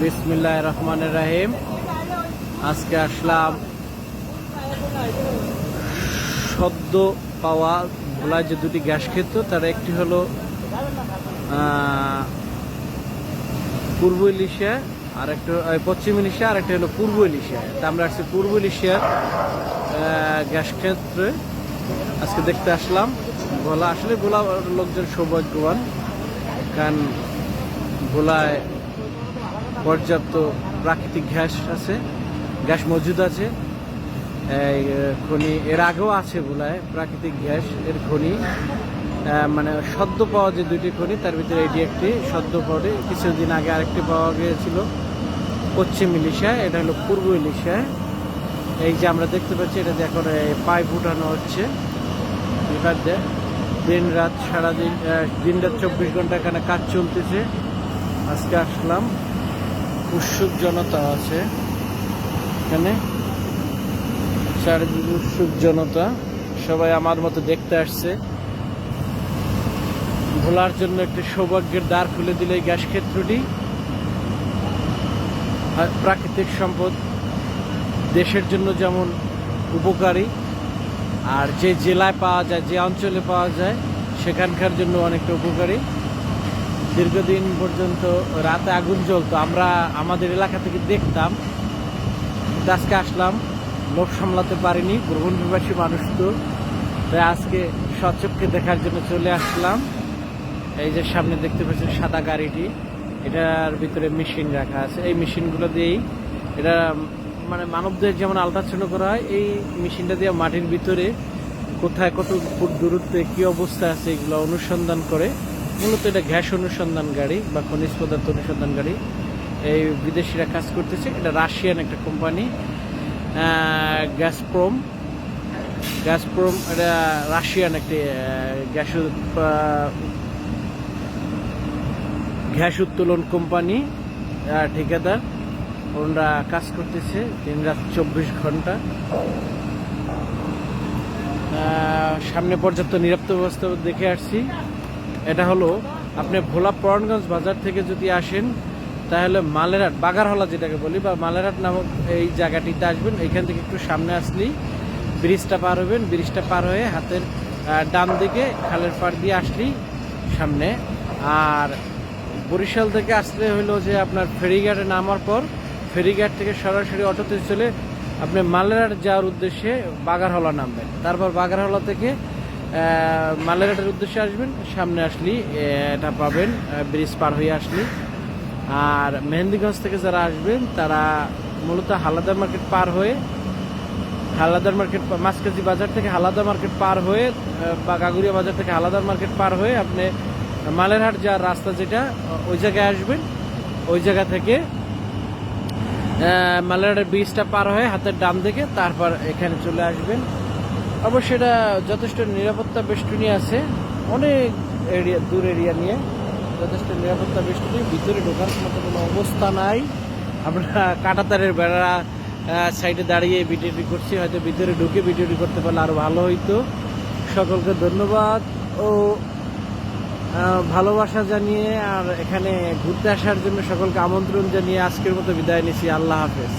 বিসমিল্লাহ রহমান রাহিম। আজকে আসলাম সদ্য পাওয়া ভোলায় যে দুটি গ্যাস ক্ষেত্র তার একটি হলো পূর্ব ইলিশা আর একটা পশ্চিম ইলিশা আর একটা হলো পূর্ব ইলিশা তা আমরা আসছি পূর্ব ইলিশার আহ, গ্যাস ক্ষেত্রে। আজকে দেখতে আসলাম ভোলা আসলে ভোলা লোকজন সৌভাগ্যবান কারণ ভোলায় পর্যাপ্ত প্রাকৃতিক গ্যাস আছে, গ্যাস মজুদ আছে। এই খনি এর আগেও আছে ভোলায় প্রাকৃতিক গ্যাস এর খনি। মানে সদ্য পাওয়া যে দুইটি খনি, তার ভিতরে এটি একটি সদ্য পরে, কিছুদিন আগে আরেকটি পাওয়া গিয়েছিল পশ্চিম ইলিশায় এটা হলো পূর্ব ইলিশায় এই যে আমরা দেখতে পাচ্ছি, এটা এখন পাইপ উঠানো হচ্ছে। এবার দিন রাত সারাদিন দিন রাত চব্বিশ ঘণ্টা এখানে কাজ চলতেছে। আজকে আসলাম। উৎসুক জনতা আছে। এখানে? চারিদিকে উৎসুক জনতা। সবাই আমার মতো দেখতে আসছে। ভোলার জন্য একটি সৌভাগ্যের দ্বার খুলে দিলে এই গ্যাস ক্ষেত্রটি। প্রাকৃতিক সম্পদ দেশের জন্য যেমন উপকারী, আর যে জেলায় পাওয়া যায়, যে অঞ্চলে পাওয়া যায়, সেখানকার জন্য অনেকটা উপকারী। দীর্ঘদিন পর্যন্ত রাতে আগুন জ্বলতো। আমরা আমাদের এলাকা থেকে দেখতাম আজকে আসলাম, লোক সামলাতে পারিনি বিভাসী মানুষ তো। তাই আজকে সচক্ষে দেখার জন্য চলে আসলাম। এই যে সামনে দেখতে পাচ্ছেন সাদা গাড়িটি, এটার ভিতরে মেশিন রাখা আছে। এই মেশিনগুলো দিয়েই এটা মানে মানবদের যেমন আলট্রাসাউন্ড করা হয়, এই মেশিনটা দিয়ে মাটির ভিতরে কোথায় কত ফুট দূরত্বে কি অবস্থা আছে এগুলো অনুসন্ধান করে মূলত এটা গ্যাস অনুসন্ধান গাড়ি বা খনিজ পদার্থ অনুসন্ধান গাড়ি। এই বিদেশিরা কাজ করতেছে। এটা রাশিয়ান একটা কোম্পানি গ্যাসপ্রোম গ্যাসপ্রোম এটা রাশিয়ান একটি গ্যাস গ্যাস উত্তোলন কোম্পানি ঠিকাদার। ওনারা কাজ করতেছে দিন রাত চব্বিশ ঘণ্টা। সামনে পর্যাপ্ত নিরাপত্তা ব্যবস্থা দেখে আসছি। এটা হলো, আপনি ভোলা পরণগঞ্জ বাজার থেকে যদি আসেন, তাহলে মালেরহাট, বাগারহলা যেটাকে বলি, বা মালেরহাট নামক এই জায়গাটিতে আসবেন। এখান থেকে একটু সামনে আসলেই ব্রিজটা পার হবেন। ব্রিজটা পার হয়ে হাতের ডান দিকে খালের পাড় দিয়ে আসলেই সামনে। আর বরিশাল থেকে আসলে হলো যে আপনার ফেরিঘাটে নামার পর, ফেরিঘাট থেকে সরাসরি অটোতে চলে আপনি মালেরহাট যাওয়ার উদ্দেশ্যে বাগারহলা নামবেন। তারপর বাগারহলা থেকে মালেরহাটের উদ্দেশ্যে আসবেন, সামনে আসলি এটা পাবেন ব্রিজ পার হয়ে আসলি। আর মেহেন্দিগঞ্জ থেকে যারা আসবেন, তারা মূলত হালাদার মার্কেট পার হয়ে, হালাদার মার্কেট মাসকাজি বাজার থেকে হালাদা মার্কেট পার হয়ে বা গাগুরিয়া বাজার থেকে হালাদার মার্কেট পার হয়ে আপনি মালেরহাট যাওয়ার রাস্তা যেটা ওই জায়গায় আসবেন। ওই জায়গা থেকে মালেরহাটের ব্রিজটা পার হয়ে হাতের ডান দিকে, তারপর এখানে চলে আসবেন। অবশ্য এটা যথেষ্ট নিরাপত্তা বেষ্টনী আছে। অনেক এরিয়া দূর এরিয়া নিয়ে যথেষ্ট নিরাপত্তা বেষ্টনী ভিতরে ঢোকার মতো কোনো অবস্থা নাই। আমরা কাটাতারের বেড়া সাইডে দাঁড়িয়ে ভিডিওটি করছি, হয়তো ভিতরে ঢুকে ভিডিওটি করতে পারলে আরও ভালো হইতো। সকলকে ধন্যবাদ ও ভালোবাসা জানিয়ে আর এখানে ঘুরতে আসার জন্য সকলকে আমন্ত্রণ জানিয়ে আজকের মতো বিদায় নিচ্ছি আল্লাহ হাফেজ।